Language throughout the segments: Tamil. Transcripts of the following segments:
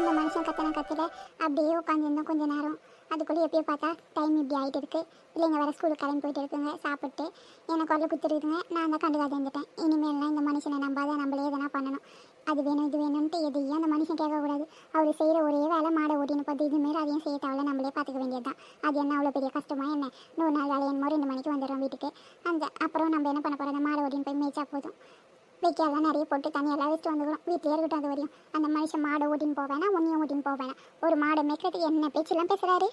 இந்த மனுஷன் கத்தன கத்துல அப்படியே உட்காந்துருந்தோம் கொஞ்ச நேரம். அதுக்குள்ளே எப்பயோ பார்த்தா டைம் இப்படி ஆகிட்டு இருக்கு. பிள்ளைங்க வேறு ஸ்கூலுக்கு கிளம்பி போயிட்டு இருக்குங்க சாப்பிட்டு. எனக்கு குரல் குத்துருக்குங்க நான் தான் கண்டுக்காத இருந்துட்டேன். இனிமேல்லாம் இந்த மனுஷனை நம்பாத நம்மளே எதனா பண்ணணும். அது வேணும் இது வேணும்ட்டு எதையும் அந்த மனுஷன் கேட்கக்கூடாது. அவர் செய்கிற ஒரே வேலை மாடை ஓட்டின்னு பார்த்து இதுமாரி அதையும் செய்ய தேவையில்ல நம்மளே பார்த்துக்க வேண்டியது தான் அது என்ன அவ்வளோ பெரிய கஷ்டமா என்ன? நூறு நாள் வேலை என்னமோ ரெண்டு மணிக்கு வந்துடுறோம் வீட்டுக்கு. அந்த அப்புறம் நம்ம என்ன பண்ண போகிறோம் அந்த மாடை ஓட்டின்னு போய் மேய்ச்சா போதும். வைக்காலாம் நிறைய போட்டு தண்ணியெல்லாம் வச்சுட்டு வந்துக்கிறோம் வீட்டிலே இருக்கட்டும் அது வரையும். அந்த மனுஷன் மாடை ஓட்டின்னு போவேனா உன்னையும் ஓட்டின்னு போவேனா? ஒரு மாடை மேய்க்கிறதுக்கு என்ன பேச்செல்லாம் பேசுறாரு?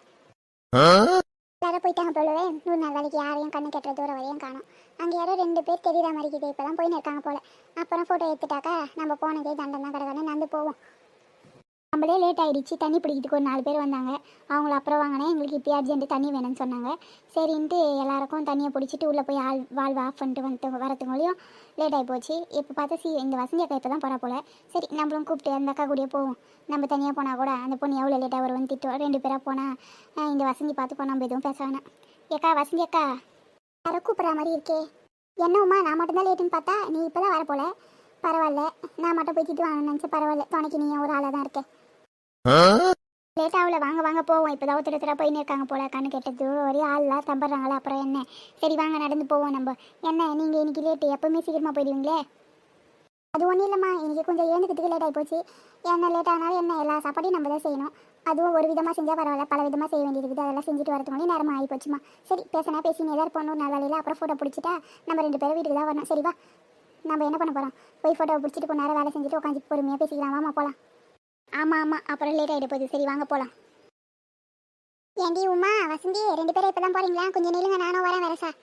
எல்லாரும் போயிட்டாங்க போலவே நூறு நாள் வேலைக்கு யாரையும் கண்ணு கெட்டுற தூரம் வரையும் காணும். அங்கே யாரோ ரெண்டு பேர் தெரியுற மாதிரி இருக்குது. இப்போ தான் போயின்னு இருக்காங்க போல. அப்புறம் ஃபோட்டோ எடுத்துட்டாக்கா நம்ம போனதே தண்டம் தான் கிடக்கணும் நடந்து போவோம். நம்மளே லேட் ஆகிடுச்சு தண்ணி பிடிக்கிறதுக்கு ஒரு நாலு பேர் வந்தாங்க. அவங்கள அப்புறம் வாங்கினேன். எங்களுக்கு இப்போ அர்ஜென்ட்டு தண்ணி வேணும்னு சொன்னாங்க. சரின்ட்டு எல்லாருக்கும் தண்ணியை பிடிச்சிட்டு உள்ளே போய் ஆள் வாழ்வு ஆஃப் பண்ணிட்டு வந்து வரத்துக்குள்ளேயும் லேட் ஆகி போச்சு. இப்போ பார்த்தா சி இந்த வசந்தி அக்கா இப்போ தான் போகிறா போல. சரி நம்மளும் கூப்பிட்டு அந்த அக்கா கூடயே போவோம். நம்ம தனியாக போனால் கூட அந்த பொண்ணு எவ்வளோ லேட்டாக வரும் திட்டம் ரெண்டு பேராக போனால் இந்த வசந்தி பார்த்துப்போம் நம்ம எதுவும் பேச வேணாம். ஏக்கா வசந்தி அக்கா யாரோ கூப்பிட்ற மாதிரி இருக்கே. என்னவும்மா நான் மட்டும்தான் லேட்டுன்னு பார்த்தா நீ இப்போ தான் வர போல. பரவாயில்ல நான் மட்டும் போய் திட்டு வாங்கணும்னு நினச்சி பரவாயில்ல துணைக்கு நீ ஒரு ஆளாக தான் இருக்கேன் லேட் ஆகல வாங்க வாங்க போவோம். இப்போ தான் ஒருத்தர் போயின்னு இருக்காங்க போல கண்ணு கெட்டது. ஒரே ஆள்லாம் தம்புறாங்களா அப்புறம் என்ன? சரி வாங்க நடந்து போவோம் நம்ம. என்ன நீங்கள் இன்னைக்கு லேட்டு எப்பவுமே சீக்கிரமாக போயிடுவீங்களே? அது ஒன்றும் இல்லைம்மா. இன்றைக்கி கொஞ்சம் ஏந்துக்கிறதுக்கு லேட் ஆகி போச்சு. என்ன லேட் ஆனாலும் என்ன? எல்லா சாப்பாடையும் நம்ம தான் செய்யணும். அதுவும் ஒரு விதமாக செஞ்சால் பரவாயில்ல. பல விதமாக செய்ய வேண்டியது இருக்குது. அதெல்லாம் செஞ்சுட்டு வரதுக்கு நேரம் ஆகி போச்சுமா. சரி பேசினா பேசி எதாவது போகணும் நல்ல வேலையில் அப்புறம் ஃபோட்டோ பிடிச்சிட்டா நம்ம ரெண்டு பேரும் வீட்டுக்கு தான் வரணும். சரிவா நம்ம என்ன பண்ண போகிறோம் போய் ஃபோட்டோ பிடிச்சிட்டு கொஞ்ச நேரம் வேலை செஞ்சுட்டு உட்காந்து பொறுமையாக பேசிக்கலாம். வாமா போகலாம் ஆமாம் ஆமாம் அப்புறம் லேட் ஆகிட போகுது. சரி வாங்க போகலாம் ஏண்டி உமா வசந்தி ரெண்டு பேரும் இப்போ தான் போகிறீங்களா கொஞ்சம் நில்லுங்க நானும் வரேன் வேற சார்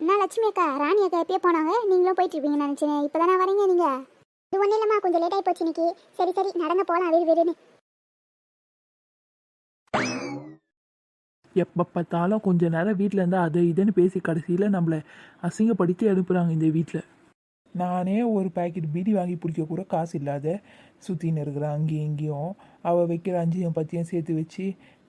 என்ன லட்சுமி அக்கா ராணி அக்கா எப்பயே போனாங்க. நீங்களும் போயிட்டு நினச்சேன். இப்போ தானே வரீங்க நீங்கள் இது ஒன்றும் இல்லைம்மா கொஞ்சம் லேட் ஆகி போச்சு இன்னைக்கு. சரி சரி நடந்து போகலாம் வீடு வீடுன்னு. எப்போ பார்த்தாலும் கொஞ்ச நேரம் வீட்டில் இருந்தால் அது இதுன்னு பேசி கடைசியில் நம்மளை அசிங்கப்படுத்தி அனுப்புகிறாங்க இந்த வீட்டில் நானே ஒரு பாக்கெட் பீடி வாங்கி பிடிக்க கூட காசு இல்லாத சுற்றின்னு இருக்கிறேன் அங்கேயும் இங்கேயும். அவள் வைக்கிற அஞ்சையும் பத்தியும் சேர்த்து வச்சு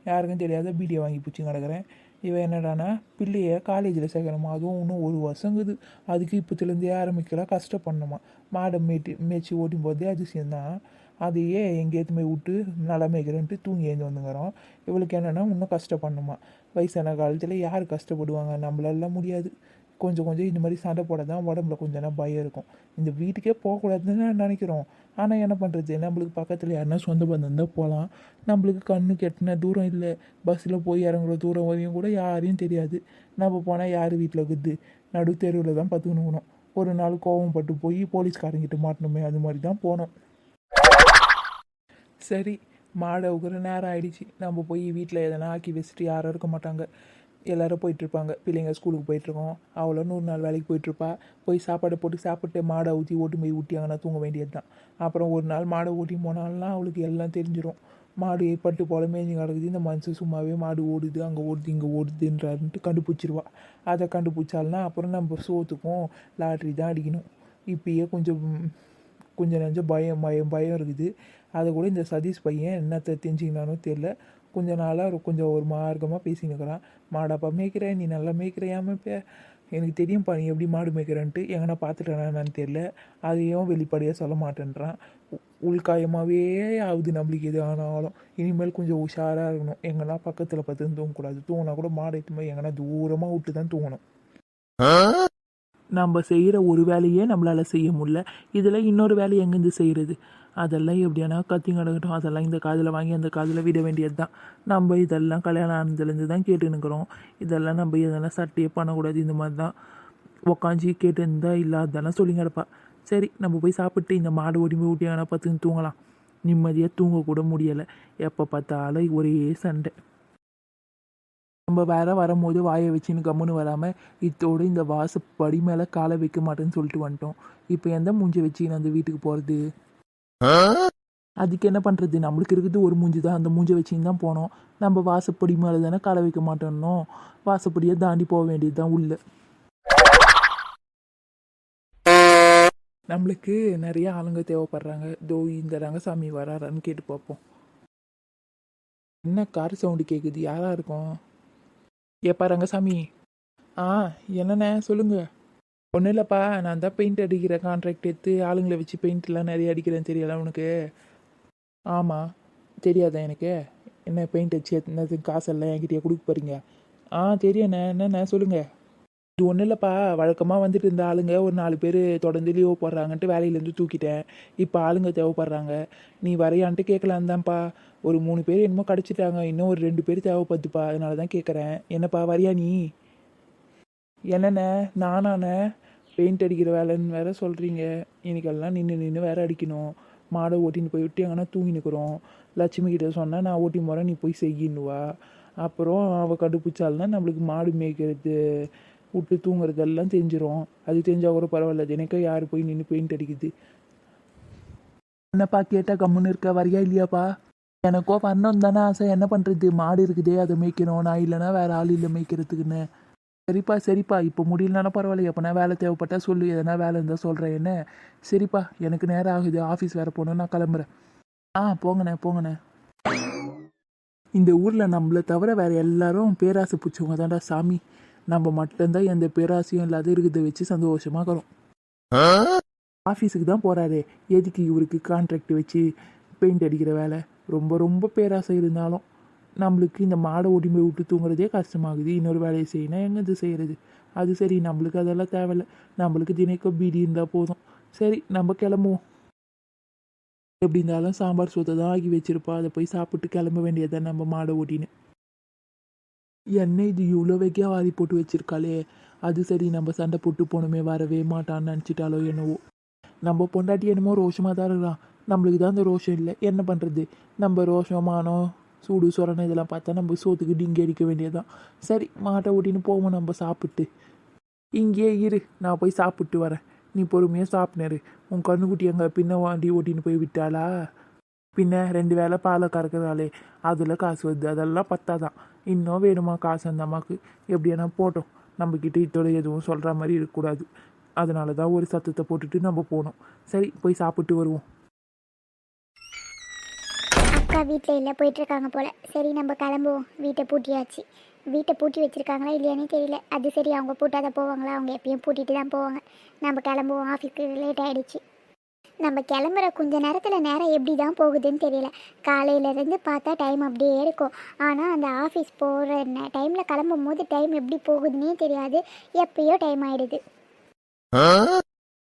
யாருக்கும் தெரியாத பீடியை வாங்கி பிடிச்சி கிடக்கிறேன். இவன் என்னடானா பிள்ளைய காலேஜில் சேர்க்கணுமா? அதுவும் இன்னும் ஒரு வருஷங்குது அதுக்கு இப்போத்துலேருந்தே ஆரம்பிக்கலாம் கஷ்டப்படணுமா? மாடை மேட்டி மேய்ச்சி ஓட்டும் போதே அதிசயம்தான். அதையே எங்கேயாவது போய் விட்டு நல்லா மேய்க்கிறேன்ட்டு தூங்கி எழுந்து வந்துங்கிறோம் இவளுக்கு என்னென்னா இன்னும் கஷ்டப்படணுமா? வயசான காலத்தில் யார் கஷ்டப்படுவாங்க? நம்மளாலாம் முடியாது. கொஞ்சம் கொஞ்சம் இந்த மாதிரி சண்டை போட தான் உடம்புல கொஞ்சம் நேரம் பயம் இருக்கும். இந்த வீட்டுக்கே போகக்கூடாதுன்னு நினைக்கிறோம். ஆனால் என்ன பண்ணுறது நம்மளுக்கு பக்கத்தில் யாருன்னா சொந்த பந்தம் தான் போகலாம் நம்மளுக்கு கண்ணு கெட்டின தூரம் இல்லை. பஸ்ஸில் போய் இறங்குற தூரம் வரையும் கூட யாரையும் தெரியாது. நம்ம போனால் யார் வீட்டில் இருக்குது நடு தெருவில் தான் பார்த்துக்கணும் ஒரு நாள் கோவம் பட்டு போய் போலீஸ்காரங்கிட்ட மாட்டணுமே அது மாதிரி தான் போனோம். சரி மாடை உகிற நேரம் ஆயிடுச்சு. நம்ம போய் வீட்டில் எதனா ஆக்கி வச்சுட்டு யாரும் இருக்க மாட்டாங்க. எல்லோரும் போயிட்டுருப்பாங்க. பிள்ளைங்க ஸ்கூலுக்கு போயிட்டுருக்கோம். அவ்வளோ நூறு நாள் வேலைக்கு போயிட்டுருப்பா. போய் சாப்பாடு போட்டு சாப்பிட்டு மாடை ஊற்றி ஓட்டு போய் ஊட்டியாங்கன்னா தூங்க வேண்டியது தான் அப்புறம் ஒரு நாள் மாடை ஓட்டி போனாலாம் அவளுக்கு எல்லாம் தெரிஞ்சிடும் மாடு பட்டு போல மேய்ஞ்சி கிடக்குது. இந்த மனுஷன் சும்மாவே மாடு ஓடுது அங்கே ஓடுது இங்கே ஓடுதுன்றாருன்ட்டு கண்டுபிடிச்சிருவா. அதை கண்டுபிடிச்சால்னா அப்புறம் நம்ம சோத்துக்கும் லாட்ரி தான் அடிக்கணும். இப்பயே கொஞ்சம் கொஞ்சம் நஞ்சம் பயம் பயம் பயம் இருக்குது. அதை கூட இந்த சதீஷ் பையன் என்னத்தை தெரிஞ்சுக்கினானோ தெரில கொஞ்ச நாளாக கொஞ்சம் ஒரு மார்க்கமாக பேசினுக்கிறான் மாடாப்பா மேய்க்கிறேன். நீ நல்லா மேய்க்கிறையாம இப்போ எனக்கு தெரியும்ப்பா நீ எப்படி மாடு மேய்க்கிறேன்ட்டு. எங்கன்னா பார்த்துட்டேனா என்னன்னு தெரில அதையும் வெளிப்படையாக சொல்ல மாட்டேன்றான். உள்காயமாகவே ஆகுது நம்மளுக்கு எது ஆனாலும். இனிமேல் கொஞ்சம் உஷாராக இருக்கணும். எங்கன்னா பக்கத்தில் பார்த்து தூங்கக்கூடாது. தூங்கினா கூட மாடு எடுத்து போய் எங்கன்னா தூரமாக விட்டு தான் தூங்கணும் நம்ம செய்கிற ஒரு வேலையே நம்மளால் செய்ய முடியல. இதில் இன்னொரு வேலையை எங்கேருந்து செய்கிறது அதெல்லாம் எப்படியானா கத்தி கிடக்கட்டும் அதெல்லாம் இந்த காதில் வாங்கி அந்த காதில் விட வேண்டியது தான் நம்ம இதெல்லாம் கல்யாணம் ஆனதுலேருந்து தான் கேட்டுன்னுக்குறோம். இதெல்லாம் நம்ம இதெல்லாம் சட்டையே பண்ணக்கூடாது இந்த மாதிரி தான் உக்காஞ்சி கேட்டு இருந்தால் சொல்லி கிடப்பா. சரி நம்ம போய் சாப்பிட்டு இந்த மாடு ஓடி போய் ஆனால் பார்த்துன்னு தூங்கலாம். நிம்மதியாக தூங்கக்கூட முடியலை. எப்போ பார்த்தாலும் ஒரே சண்டை. நம்ம வேற வரும்போது வாயை வச்சுன்னு கம்முன்னு வராமல் இத்தோடு இந்த வாசப்படி மேலே காலை வைக்க மாட்டேன்னு சொல்லிட்டு வந்துட்டோம். இப்போ எந்த மூஞ்சி நான் அந்த வீட்டுக்கு போகிறது அதுக்கு என்ன பண்ணுறது நம்மளுக்கு இருக்குது ஒரு மூஞ்சி தான். அந்த மூஞ்சை வச்சுன்னு தான் போனோம். நம்ம வாசப்படி மேலே தானே களை வைக்க மாட்டோம்னோ வாசப்படியை தாண்டி போக வேண்டியது தான் உள்ள. நம்மளுக்கு நிறைய ஆளுங்க தேவைப்படுறாங்க. தோ இந்த ரங்கசாமி வராரான்னு கேட்டு பார்ப்போம். என்ன கார் சவுண்டு கேட்குது யாராக இருக்கும்? ஏப்பா ரங்கசாமி. ஆ என்னண்ணே? சொல்லுங்கள் ஒன்றும் இல்லைப்பா நான் தான் பெயிண்ட் அடிக்கிற கான்ட்ராக்ட் எடுத்து ஆளுங்களை வச்சு பெயிண்ட்லாம் நிறைய அடிக்கிறேன் தெரியல உனக்கு? ஆமாம் தெரியாதா எனக்கு? என்ன பெயிண்ட் அடிச்சு என்னது காசெல்லாம் என்கிட்டயே கொடுக்க போறீங்க? ஆ தெரியண்ணே என்னண்ணே சொல்லுங்கள் இது ஒன்றும் இல்லைப்பா. வழக்கமாக வந்துட்டு இருந்த ஆளுங்க ஒரு நாலு பேர் தொடர்ந்து லீவ் போடுறாங்கன்ட்டு வேலையிலேருந்து தூக்கிட்டேன். இப்போ ஆளுங்க தேவைப்படுறாங்க. நீ வரையான்ட்டு கேட்கலான் தான்ப்பா. ஒரு மூணு பேர் என்னமோ கிடச்சிட்டாங்க. இன்னும் ஒரு ரெண்டு பேர் தேவைப்படுதுப்பா. அதனால தான் கேட்குறேன். என்னப்பா வரியா நீ? என்னண்ணே? நானாண்ணே? பெயிண்ட் அடிக்கிற வேலைன்னு வேற சொல்கிறீங்க இன்னைக்கெல்லாம் நின்று நின்று வேற அடிக்கணும். மாடை ஓட்டின்னு போய் விட்டு எங்கன்னா தூங்கி நிற்கிறோம் லட்சுமி கிட்ட சொன்னால் நான் ஓட்டி போகிறேன் நீ போய் செய்யின்னுவா அப்புறம் அவள் கண்டுபிடிச்சால்தான் நம்மளுக்கு மாடு மேய்க்கிறது விட்டு தூங்குறதெல்லாம் தெரிஞ்சிடும் அது தெரிஞ்சால் கூட பரவாயில்ல. தினைக்க யார் போய் நின்று பெயிண்ட் அடிக்குது? என்னப்பா கேட்டால் கம்முன்னு இருக்க? வரியா இல்லையாப்பா? எனக்கோ வரணும் தானே ஆசை. என்ன பண்ணுறது மாடு இருக்குதே அதை மேய்க்கணும். நான் இல்லைன்னா வேறு ஆள் இல்லை மேய்க்கிறதுக்குன்னு. சரிப்பா சரிப்பா இப்போ முடியலனாலும் பரவாயில்ல எப்போனா வேலை தேவைப்பட்டா சொல்லு எதனா வேலை இருந்தால் சொல்கிறேன் என்ன? சரிப்பா எனக்கு நேரம் ஆகுது ஆஃபீஸ் வேறு போகணும் நான் கிளம்புறேன். ஆ போங்கண்ணே போங்கண்ணே. இந்த ஊரில் நம்மளை தவிர வேறு எல்லாரும் பேராசை பிடிச்சவங்க தான்டா சாமி. நம்ம மட்டும்தான் எந்த பேராசையும் இல்லாத இருக்கிறத வச்சு சந்தோஷமாக இருக்கிறோம். ஆஃபீஸுக்கு தான் போகிறாரு எதுக்கு இவருக்கு கான்ட்ராக்ட் வச்சு பெயிண்ட் அடிக்கிற வேலை? ரொம்ப ரொம்ப பேராசை இருந்தாலும். நம்மளுக்கு இந்த மாடை ஓடிமை விட்டு தூங்குறதே கஷ்டமாகுது. இன்னொரு வேலையை செய்யணும். எங்கே இது செய்கிறது அது சரி நம்மளுக்கு அதெல்லாம் தேவையில்ல. நம்மளுக்கு தினைக்கும் பீடி இருந்தால் போதும். சரி நம்ம கிளம்புவோம். எப்படி இருந்தாலும் சாம்பார் சோத்தை தான் ஆகி வச்சுருப்பா. அதை போய் சாப்பிட்டு கிளம்ப வேண்டியதுதான் நம்ம மாடை ஓட்டின்னு என்ன இது இவ்வளோ வைக்கா வாரி போட்டு வச்சிருக்காளே. அது சரி நம்ம சண்டை போட்டு போகணுமே வரவே மாட்டான்னு நினச்சிட்டாலோ என்னவோ. நம்ம பொண்டாட்டி என்னமோ ரோஷமாக தான் இருக்கிறான் நம்மளுக்கு தான் அந்த ரோஷம் இல்லை. என்ன பண்ணுறது நம்ம ரோஷம் மானம் சூடு சொரணை இதெல்லாம் பார்த்தா நம்ம சோத்துக்கு டிங்கி அடிக்க வேண்டியதுதான். சரி மாட்டை ஓட்டின்னு போவோம் நம்ம சாப்பிட்டு. இங்கேயே இரு நான் போய் சாப்பிட்டு வரேன். நீ பொறுமையாக சாப்பிட்னாரு உன் கண்ணுக்குட்டி அங்கே பின்ன வாண்டி ஓட்டின்னு போய் விட்டாளா? பின்ன ரெண்டு வேளை பாலை கறக்குறாளே. அதில் காசு வருது. அதெல்லாம் பத்தாதான். இன்னும் வேணுமா? காசு அந்த அம்மாவுக்கு எப்படியானா போட்டோம். நம்மக்கிட்ட இதோட எதுவும் சொல்கிற மாதிரி இருக்கக்கூடாது. அதனால தான் ஒரு சத்தத்தை போட்டுட்டு நம்ம போனோம். சரி போய் சாப்பிட்டு வருவோம். அக்கா வீட்டில் இல்லை போயிட்டுருக்காங்க போல். சரி நம்ம கிளம்புவோம். வீட்டை பூட்டியாச்சு. வீட்டை பூட்டி வச்சுருக்காங்களா இல்லையானே தெரியல. அது சரி அவங்க பூட்டாத போவாங்களா? அவங்க எப்பயும் பூட்டிட்டு தான் போவாங்க. நம்ம கிளம்புவோம். ஆஃபீஸ்க்கு லேட் ஆகிடுச்சு நம்ம கிளம்புற கொஞ்ச நேரத்தில் நேரம் எப்படி தான் போகுதுன்னு தெரியல. காலையிலேருந்து பார்த்தா டைம் அப்படியே இருக்கும். ஆனால் அந்த ஆஃபீஸ் போகிற டைமில் கிளம்பும் போது டைம் எப்படி போகுதுன்னே தெரியாது. எப்பயோ டைம் ஆகிடுது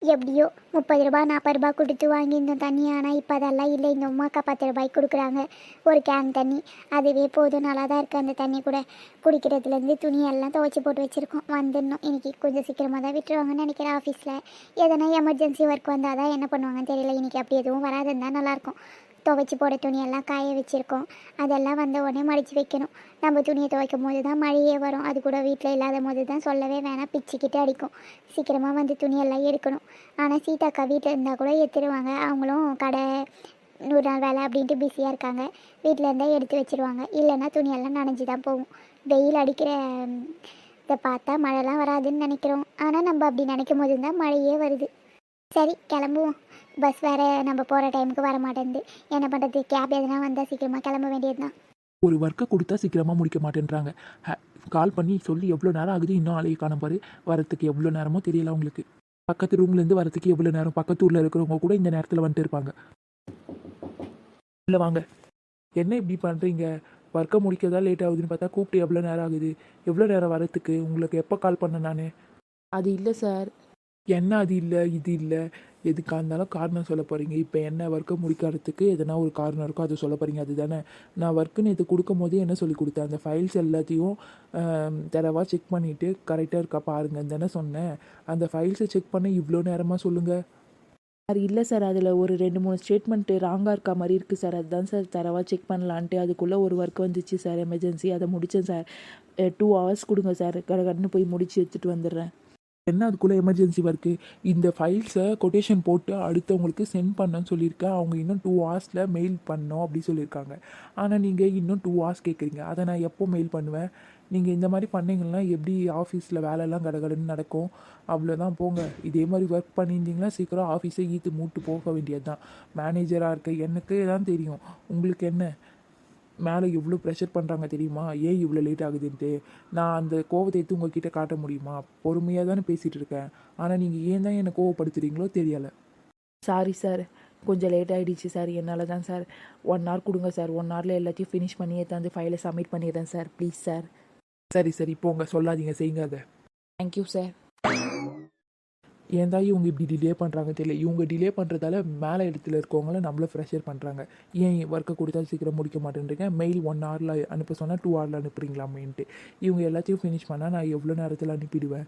எப்படியோ முப்பது ரூபா நாற்பது ரூபாய் கொடுத்து வாங்கியிருந்தோம் தண்ணி. ஆனால் இப்போ அதெல்லாம் இல்லை. இந்த உமாக்கா பத்து ரூபாய்க்கு கொடுக்குறாங்க. ஒரு கேன் தண்ணி. அதுவே போதும். நல்லா தான் இருக்குது அந்த தண்ணி கூட குடிக்கிறதுலேருந்து துணியெல்லாம் துவைச்சி போட்டு வச்சுருக்கோம். வந்துடணும். இன்னைக்கு கொஞ்சம் சீக்கிரமாக தான் விட்டுருவாங்கன்னு நினைக்கிறேன் ஆஃபீஸில் எதனா எமர்ஜென்சி ஒர்க் வந்தால் தான் என்ன பண்ணுவாங்கன்னு தெரியல. இன்றைக்கி அப்படி எதுவும் வராதுன்னு நல்லாயிருக்கும் துவைச்சி போட துணியெல்லாம் காய வச்சுருக்கோம். அதெல்லாம் வந்த உடனே மடித்து வைக்கணும். நம்ம துணியை துவைக்கும் போது தான் மழையே வரும். அது கூட வீட்டில் இல்லாத போது தான் சொல்லவே வேணாம். பிச்சுக்கிட்டு அடிக்கும். சீக்கிரமாக வந்து துணியெல்லாம் எடுக்கணும். ஆனால் சீதாக்கா வீட்டில் இருந்தால் கூட எடுத்துருவாங்க அவங்களும் கடை நூறு நாள் வேலை அப்படின்ட்டு பிஸியாக இருக்காங்க. வீட்டில் இருந்தால் எடுத்து வச்சிருவாங்க. இல்லைன்னா துணியெல்லாம் நனைஞ்சு தான் போகும். வெயில் அடிக்கிற இதை பார்த்தா மழைலாம் வராதுன்னு நினைக்கிறோம். ஆனால் நம்ம அப்படி நினைக்கும் போது தான் மழையே வருது. சரி கிளம்புவோம். பஸ் வேறு நம்ம போகிற டைமுக்கு வர மாட்டேங்குது என்ன பண்ணுறது கேப் எதுனா வந்தால் சீக்கிரமாக கிளம்ப வேண்டியது தான் ஒரு ஒர்க்கை கொடுத்தா சீக்கிரமாக முடிக்க மாட்டேன்றாங்க. ஹ- கால் பண்ணி சொல்லி எவ்வளோ நேரம் ஆகுது? இன்னும் ஆளையை காணும் பாரு. வரத்துக்கு எவ்வளோ நேரமோ தெரியல அவங்களுக்கு. பக்கத்து ரூம்லேருந்து வரத்துக்கு எவ்வளோ நேரம்? பக்கத்து ஊரில் இருக்கிறவங்க கூட இந்த நேரத்தில் வந்துட்டு இருப்பாங்க. இல்லை வாங்க. என்ன இப்படி பண்ணுறீங்க ஒர்க்கை முடிக்கிறதா லேட் ஆகுதுன்னு பார்த்தா கூப்பிட்டு எவ்வளோ நேரம் ஆகுது? எவ்வளோ நேரம் வரத்துக்கு? உங்களுக்கு எப்போ கால் பண்ணேன் நான்? அது இல்லை சார் என்ன அது இல்லை? இது இல்லை? எதுக்காக இருந்தாலும் காரணம் சொல்ல போகிறீங்க இப்போ என்ன ஒர்க்கை முடிக்கிறதுக்கு எதனா ஒரு காரணம் இருக்கோ அதை சொல்ல போகிறீங்க அதுதானே. நான் ஒர்க்குன்னு இது கொடுக்கும் போதே என்ன சொல்லி கொடுத்தேன்? அந்த ஃபைல்ஸ் எல்லாத்தையும் தரவாக செக் பண்ணிவிட்டு கரெக்டாக இருக்கா பாருங்கன்னு தானே சொன்னேன். அந்த ஃபைல்ஸை செக் பண்ண இவ்வளோ நேரமாக சொல்லுங்கள் சார் இல்லை சார். அதில் ஒரு ரெண்டு மூணு ஸ்டேட்மெண்ட்டு ராங்காக இருக்கா மாதிரி இருக்குது சார். அதுதான் சார். தரவாக செக் பண்ணலான்ட்டு அதுக்குள்ளே ஒரு ஒர்க் வந்துச்சு சார். எமர்ஜென்சி அதை முடித்தேன் சார். டூ ஹவர்ஸ் கொடுங்க சார். கடை கடன்னு போய் முடித்து எடுத்துகிட்டு வந்துடுறேன். என்ன அதுக்குள்ளே எமர்ஜென்சி ஒர்க்கு இந்த ஃபைல்ஸை கொட்டேஷன் போட்டு அடுத்தவங்களுக்கு சென்ட் பண்ணேன்னு சொல்லியிருக்கேன். அவங்க இன்னும் டூ ஹவர்ஸில் மெயில் பண்ணோம் அப்படி சொல்லியிருக்காங்க. ஆனால் நீங்கள் இன்னும் டூ ஹவர்ஸ் கேட்குறீங்க அதை நான் எப்போ மெயில் பண்ணுவேன்? நீங்கள் இந்த மாதிரி பண்ணீங்கன்னா எப்படி ஆஃபீஸில் வேலையெல்லாம் கடகடன்னு நடக்கும்? அவ்வளோதான் போங்க. இதே மாதிரி ஒர்க் பண்ணியிருந்தீங்கன்னா சீக்கிரம் ஆஃபீஸை ஈத்து மூட்டு போக வேண்டியது தான் மேனேஜராக இருக்க எனக்கு தான் தெரியும். உங்களுக்கு என்ன? மேலே எவ்வளோ ப்ரெஷர் பண்ணுறாங்க தெரியுமா? ஏன் இவ்வளோ லேட் ஆகுதுன்ட்டு? நான் அந்த கோவத்தை எடுத்து உங்ககிட்ட காட்ட முடியுமா? பொறுமையாக தானே பேசிகிட்டு இருக்கேன். ஆனால் நீங்கள் ஏன் தான் என்னை கோவப்படுத்துறீங்களோ தெரியலை. சாரி சார் கொஞ்சம் லேட் ஆகிடுச்சு சார் என்னால் தான் சார் ஒன் ஹவர் கொடுங்க சார் ஒன் ஹவரில் எல்லாத்தையும் ஃபினிஷ் பண்ணி எடுத்து ஃபைலை சப்மிட் பண்ணிடுறேன் சார் ப்ளீஸ் சார் சரி சரி. போங்க. சொல்லாதீங்க. செய்யுங்க அதை தேங்க்யூ சார் ஏன் தான் இவங்க இப்படி டிலே பண்ணுறாங்க தெரியல. இவங்க டிலே பண்ணுறதால மேலே இடத்துல இருக்கவங்கள நம்மள ஃப்ரெஷர் பண்ணுறாங்க ஏன் ஒர்க்கை கொடுத்தா சீக்கிரம் முடிக்க மாட்டேன்றீங்க? மெயில் ஒன் ஹவரில் அனுப்ப சொன்னால் டூ ஹவரில் அனுப்புறீங்களாமேன்ட்டு. இவங்க எல்லாத்தையும் ஃபினிஷ் பண்ணால் நான் எவ்வளோ நேரத்தில் அனுப்பிடுவேன்?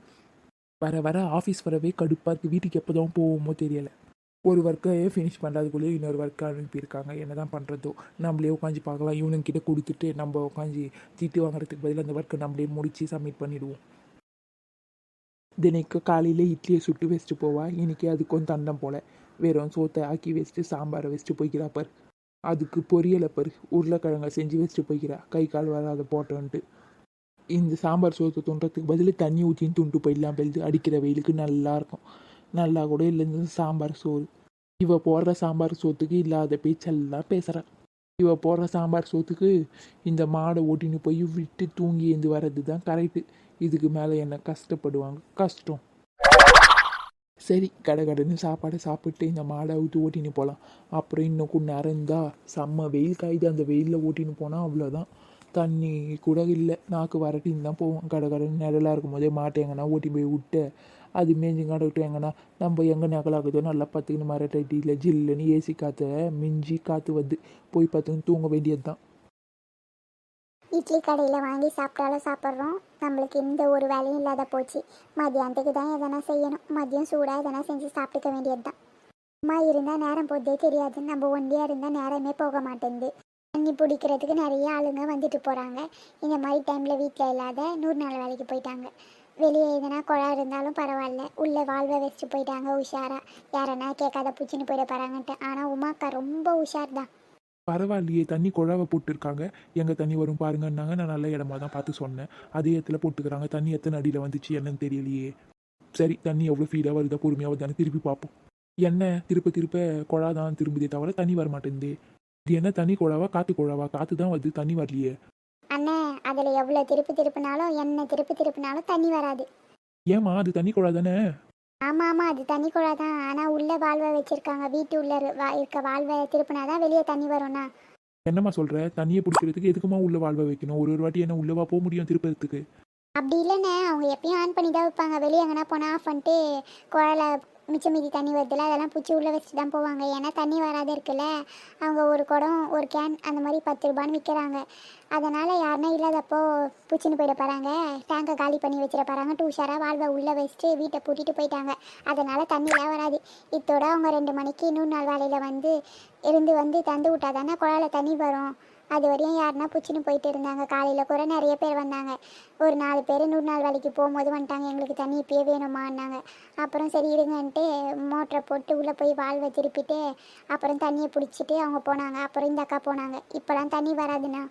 வர வர ஆஃபீஸ் வரவே கடுப்பாக இருக்குது வீட்டுக்கு எப்போ தான் போவோமோ தெரியலை. ஒரு ஒர்க்கையே ஃபினிஷ் பண்ணுறதுக்குள்ளேயே இன்னொரு ஒர்க்கை அனுப்பியிருக்காங்க. என்ன தான் பண்ணுறதோ நம்மளே உட்காந்து பார்க்கலாம். இவனுங்கிட்ட கொடுத்துட்டு நம்ம உட்காந்து திட்டு வாங்குறதுக்கு பதில் அந்த ஒர்க்கை நம்மளே முடித்து சப்மிட் பண்ணிவிடுவோம் தினைக்கு காலையில் இட்லியை சுட்டு வச்சுட்டு போவா. இன்னைக்கு அதுக்கும் தண்டம் போல. வெறும் சோத்தை ஆக்கி வச்சுட்டு சாம்பாரை வச்சுட்டு போய்க்கிறா பார். அதுக்கு பொரியலை பார். உருளைக்கிழங்க செஞ்சு வச்சுட்டு போய்க்கிறா. கை கால் வராத போட்டோன்ட்டு. இந்த சாம்பார் சோத்தை துண்டுறதுக்கு பதில் தண்ணி ஊற்றின்னு துண்டு போயிடலாம் பெழுது அடிக்கிற வெயிலுக்கு நல்லாயிருக்கும் நல்லா கூட இல்லை சாம்பார் சோறு. இவள் போடுற சாம்பார் சோத்துக்கு இல்லாத பேச்செல்லாம் பேசுகிறா இவ போடுற சாம்பார் சோத்துக்கு இந்த மாடை ஓட்டின்னு போய் விட்டு தூங்கி எழுந்து வர்றது தான் கரெக்டு இதுக்கு மேலே என்ன கஷ்டப்படுவாங்க? கஷ்டம். சரி கடை கடைன்னு சாப்பாடை சாப்பிட்டு இந்த மாடை ஊற்றி ஓட்டின்னு போகலாம் அப்புறம் இன்னும் கொஞ்ச நேரம் இருந்தால் செம்ம வெயில் காயுது. அந்த வெயிலில் ஓட்டின்னு போனால் அவ்வளோதான் தண்ணி கூட இல்லை. நாக்கு வரட்டின்னு தான் போவோம். கடை கடை நிழலாக இருக்கும் போதே மாட்டை எங்கன்னா ஓட்டி போய் விட்டு. அது மேஞ்சு கடை விட்டு எங்கன்னா நம்ம எங்கே நகலாகுதோ நல்லா பார்த்துக்கின்னு இல்லை ஜில்லுன்னு ஏசி காற்றை மிஞ்சி காற்று வந்து போய் பார்த்துக்கின்னு தூங்க வேண்டியது தான் இட்லி கடையில் வாங்கி சாப்பிட்டாலும் சாப்பிட்றோம். நம்மளுக்கு எந்த ஒரு வேலையும் இல்லாத போச்சு. மதியானத்துக்கு தான் எதனா செய்யணும். மதியம் சூடாக எதனா செஞ்சு சாப்பிட்டுக்க வேண்டியது தான் அம்மா இருந்தால் நேரம் போதே தெரியாது. நம்ம ஒண்டியாக இருந்தால் நேரமே போக மாட்டேங்குது. தண்ணி பிடிக்கிறதுக்கு நிறைய ஆளுங்க வந்துட்டு போகிறாங்க இந்த மாதிரி டைமில் வீட்டில் இல்லாத நூறு நாள் வேலைக்கு போயிட்டாங்க. வெளியே எதுனா குழா இருந்தாலும் பரவாயில்ல. உள்ளே வாழ்வை வச்சுட்டு போயிட்டாங்க உஷாரா. யாரனா கேட்காத பூச்சின்னு போயிட போகிறாங்கன்ட்டு ஆனால் உமாக்கா ரொம்ப உஷார் தான் பரவாயில்லையே தண்ணி குழாவை போட்டிருக்காங்க. எங்கே தண்ணி வரும் பாருங்கன்னாங்க. நான் நல்ல இடமா தான் பார்த்து சொன்னேன். அதே இடத்துல போட்டுக்கிறாங்க. தண்ணி எத்தனை அடியில் வந்துச்சு என்னன்னு தெரியலையே. சரி தண்ணி எவ்வளோ ஃபீலாக வருதா பொறுமையாக வருதான்னு திருப்பி பார்ப்போம். என்ன? திருப்ப திருப்ப குழா தான் திரும்புதே தவிர தண்ணி வர மாட்டேங்குது இது என்ன தண்ணி குழாவா? காற்று குழாவா? காற்று தான் வருது தண்ணி வரலையே. அண்ணே அதில் எவ்வளோ திருப்பி திருப்பினாலும் என்ன திருப்பி திருப்பினாலும் தண்ணி வராது. ஏம்மா அது தண்ணி குழா தானே? ஆமாம் ஆமாம் அது தண்ணி குழா தான். ஆனால் உள்ளே வாழ்வை வச்சுருக்காங்க வீட்டு உள்ளே இருக்க வாழ்வை திருப்பினா தான் வெளியே தண்ணி வரும்ண்ணா என்னம்மா சொல்கிற தண்ணியை பிடிக்கிறதுக்கு எதுக்குமா உள்ள வாழ்வை வைக்கணும்? ஒரு ஒரு வாட்டி என்ன உள்ளவா போக முடியும் திருப்பறதுக்கு? அப்படி இல்லைண்ணே அவங்க எப்பயும் ஆன் பண்ணி தான் வைப்பாங்க. வெளியே எங்கன்னா போனால் ஆஃப் பண்ணிட்டு குழால மிச்சம் மீதி தண்ணி வருதுல அதெல்லாம் பிடிச்சி உள்ளே வச்சுட்டு தான் போவாங்க. ஏன்னா தண்ணி வராது இருக்குல்ல அவங்க ஒரு குடம் ஒரு கேன் அந்த மாதிரி பத்து ரூபான்னு விற்கிறாங்க அதனால் யாருன்னா இல்லாதப்போ பூச்சின்னு போயிட போகிறாங்க டேங்கை காலி பண்ணி வச்சிட போகிறாங்க டூஷாராக வாழ்வை உள்ளே வச்சுட்டு வீட்டை பூட்டிட்டு போயிட்டாங்க. அதனால் தண்ணியெல்லாம் வராது. இத்தோட அவங்க ரெண்டு மணிக்கு இன்னொரு நாள் வேலையில் வந்து இருந்து வந்து தந்து விட்டா தானே குழாயில் தண்ணி வரும். அது வரையும் யாருன்னா பிடிச்சின்னு போயிட்டு இருந்தாங்க. காலையில் கூட நிறைய பேர் வந்தாங்க. ஒரு நாலு பேர் நூறு நாள் வேலைக்கு போகும்போது வந்துட்டாங்க. எங்களுக்கு தண்ணி இப்பயே வேணுமான்னாங்க. அப்புறம் சரி இருங்கன்ட்டு மோட்டரை போட்டு உள்ளே போய் வாழ்வை திருப்பிட்டு அப்புறம் தண்ணியை பிடிச்சிட்டு அவங்க போனாங்க. அப்புறம் இந்த அக்கா போனாங்க. இப்போலாம் தண்ணி வராதுண்ணா.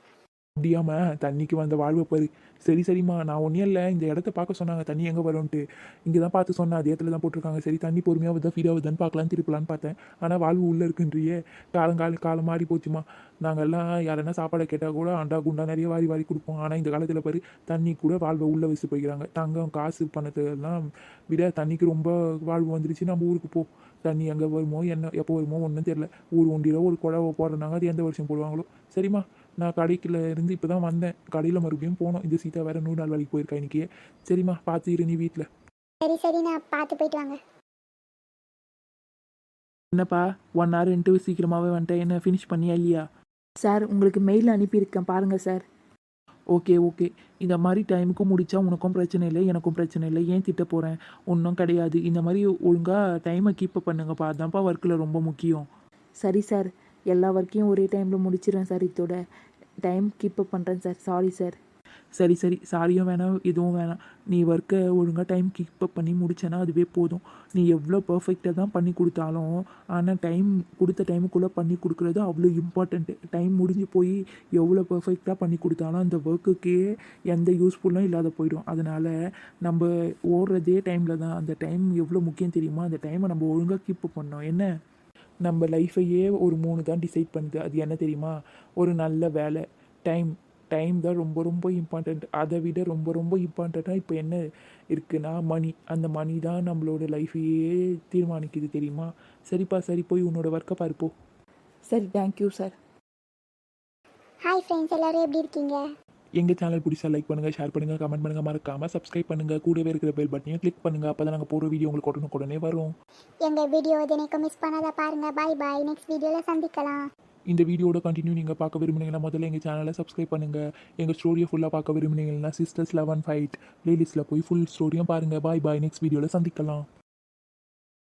முடியாம தண்ணிக்கு வந்த வாழ்வை பாரு. சரி சரிம்மா நான் ஒன்றும் இல்லை. இந்த இடத்த பார்க்க சொன்னாங்க. தண்ணி எங்கே வரும்ன்ட்டு. இங்கே தான் பார்த்து சொன்னேன் அதே இடத்துல தான் போட்டிருக்காங்க. சரி தண்ணி பொறுமையாக வருதா ஃபீடாக வருதான்னு பார்க்கலாம் திருப்பலான்னு பார்த்தேன். ஆனால் வாழ்வு உள்ளே இருக்குன்றியே. காலங்கால காலம் மாறி போச்சுமா. நாங்கள்லாம் யாரன்னா சாப்பாடை கேட்டால் கூட அண்டா குண்டா நிறைய வாரி வாரி கொடுப்போம். ஆனால் இந்த காலத்தில் பாரு தண்ணி கூட வாழ்வை உள்ளே வச்சு போய்க்கிறாங்க. தங்கம் காசு பணத்தெல்லாம் விட தண்ணிக்கு ரொம்ப வாழ்வு வந்துருச்சு. நம்ம ஊருக்கு போ. தண்ணி எங்கே வருமோ என்ன எப்போ வருமோ ஒன்றும் தெரில ஊர் ஒண்டியில் ஒரு குழவை போடுறாங்க அது எந்த வருஷம் போடுவாங்களோ. சரிம்மா. நான் கடைக்குள்ள இருந்து இப்போ தான் வந்தேன். கடையில் மறுபடியும் போனோம். இந்த சீதா வேற நூறு நாள் வேலைக்கு போயிருக்கா இன்னைக்கு. சரிம்மா பார்த்து இரு நீ வீட்டில் சரி சரி நான் பார்த்து போயிட்டு வாங்க. என்னப்பா ஒன் ஹவர் இன்டர்வியூ சீக்கிரமாகவே வந்துட்டேன். என்ன ஃபினிஷ் பண்ணியா இல்லையா? சார் உங்களுக்கு மெயில் அனுப்பியிருக்கேன். பாருங்கள் சார். Okay okay. இந்த மாதிரி டைமுக்கு முடிச்சா உனக்கும் பிரச்சனை இல்லை எனக்கும் பிரச்சனை இல்லை. ஏன் திட்ட போகிறேன் ஒன்றும் கிடையாது. இந்த மாதிரி ஒழுங்காக டைமை கீப் பண்ணுங்கப்பா. அதான்ப்பா ஒர்க்கில் ரொம்ப முக்கியம். சரி சார். எல்லா ஒர்க்கையும் ஒரே டைமில் முடிச்சிடுறேன் சார் இதோட. டைம் கீப் அப் பண்ணுறேன் சார் சாரி சார் சரி. சரி சாரியும் வேணாம் எதுவும் வேணாம். நீ ஒர்க்கை ஒழுங்காக டைம் கீப் அப் பண்ணி முடிச்சேன்னா அதுவே போதும். நீ எவ்வளோ பர்ஃபெக்டாக தான் பண்ணி கொடுத்தாலும் ஆனால் டைம் கொடுத்த டைமுக்குள்ளே பண்ணி கொடுக்குறது அவ்வளோ இம்பார்ட்டண்ட்டு டைம் முடிஞ்சு போய் எவ்வளோ பர்ஃபெக்டாக பண்ணி கொடுத்தாலும் அந்த ஒர்க்குக்கே எந்த யூஸ்ஃபுல்லும் இல்லாத போயிடும். அதனால் நம்ம ஓடுறதே டைமில் தான். அந்த டைம் எவ்வளோ முக்கியம் தெரியுமா? அந்த டைமை நம்ம ஒழுங்காக கீப் அப் பண்ணோம். என்ன? நம்ம லைஃபையே ஒரு மூணு தான் டிசைட் பண்ணுது. அது என்ன தெரியுமா? ஒரு நல்ல வேலை டைம் டைம் தான் ரொம்ப ரொம்ப இம்பார்ட்டண்ட் அதை விட ரொம்ப ரொம்ப இம்பார்ட்டண்ட்டாக இப்போ என்ன இருக்குன்னா மணி அந்த மணி தான் நம்மளோட லைஃபையே தீர்மானிக்குது தெரியுமா? சரிப்பா சரி போய் உன்னோட ஒர்க்கை பாருப்போ சரி தேங்க்யூ சார் ஹாய் ஃப்ரெண்ட்ஸ் எல்லாரும் எப்படி இருக்கீங்க? எங்கள் சேனல் பிடிச்சா லைக் பண்ணுங்கள் ஷேர் பண்ணுங்கள் கமெண்ட் பண்ணுங்கள் மறக்காமல் சப்ஸ்கிரைப் பண்ணுங்கள் கூடவே இருக்கிற பெல் பட்டனையும் கிளிக் பண்ணுங்கள் அப்போ தான் நாங்கள் போகிற வீடியோ உங்களுக்கு உடனே உடனே வரும். எங்கள் வீடியோ தினைக்கும் மிஸ் பண்ணாத பாருங்கள் பாய் பாய் நெக்ஸ்ட் வீடியோவில் சந்திக்கலாம். இந்த வீடியோட கண்டினியூ நீங்கள் பார்க்க விரும்புனீங்கன்னா முதல்ல எங்கள் சேனலை சப்ஸ்கிரைப் பண்ணுங்கள் எங்கள் ஸ்டோரியை ஃபுல்லாக பார்க்க விரும்புனீங்கன்னா சிஸ்டர்ஸ் லெவன் ஃபைட் ப்ளேலிஸ்ட்டில் போய் ஃபுல் ஸ்டோரியும் பாருங்கள் பாய் பாய் நெக்ஸ்ட் வீடியோவில் சந்திக்கலாம்.